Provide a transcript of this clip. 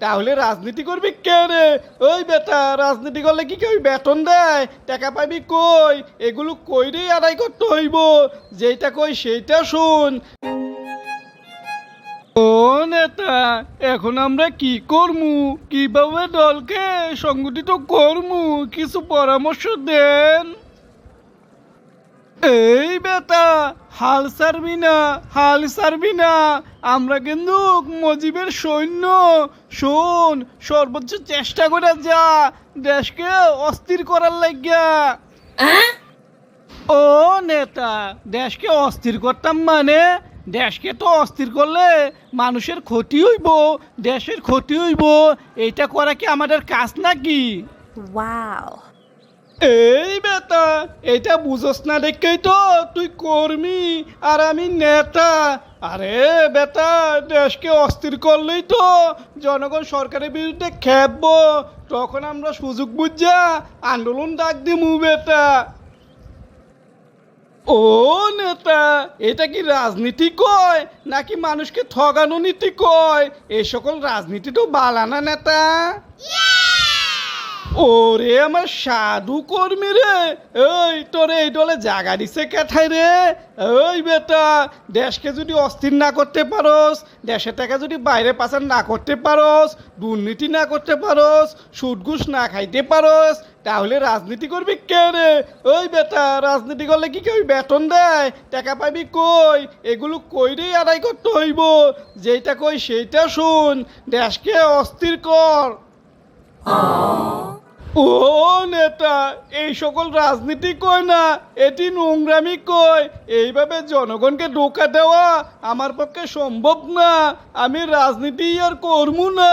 তাহলে রাজনীতি করবি কে রে? ওই বেটা, রাজনীতি করলে কি কেউ বেতন দেয়? টাকা পাবি কই? এগুলো কইরেই আদায় করতে হইব। যেইটা কই সেইটা শুন। ও নেতা, এখন আমরা কি করমু? কীভাবে দলকে সংগঠিত করমু? কিছু পরামর্শ দেন। এই বেটা হাল ছাড়বি না হাল ছাড়বি না। আমরা কিন্তু মজিবের সৈন্য। শোন সর্বোচ্চ চেষ্টা করে যা দেশকে অস্থির করার লাগিয়া। ও নেতা দেশকে অস্থির করতাম মানে? দেশকে তো অস্থির করলে মানুষের ক্ষতি হইব দেশের ক্ষতি হইব। এটা করা কি আমাদের কাজ নাকি? Wow. এই এটা বুঝোস না দেখেই তো, তুই কর্মী আর আমি নেতা। আরে বেটা, দেশকে অস্থির করলেই তো জনগণ সরকারের বিরুদ্ধে খেপব। তখন আমরা সুযোগ বুঝা আন্দোলন ডাক দিমু বেটা। ও নেতা, এটা কি রাজনীতি কয় নাকি মানুষকে ঠগানো নীতি কয়? এ সকল রাজনীতি তো বালানা নেতা? ওরে আমার সাধু কর্মী রে। এই তোরে এই দলে জাগা দিছে কেথায় রে? ওই বেটা, দেশকে যদি অস্থির না করতে পারোস, দেশের টাকা যদি বাইরে পাচার না করতে পারোস, দুর্নীতি না করতে পারোস সুদ ঘুষ না খাইতে পারোস, তাহলে রাজনীতি করবি কে রে? ওই বেটা, রাজনীতি করলে কি কেউ বেতন দেয়? টাকা পাবি কই? এগুলো কইরেই আদায় করতে হইব। যেইটা কই সেইটা শুন। দেশকে অস্থির কর। ও নেতা, এই সকল রাজনীতি কয় না, এটি নোংরামি কয়। এইভাবে জনগণকে ধোকা দেওয়া আমার পক্ষে সম্ভব না, আমি রাজনীতি আর করব না।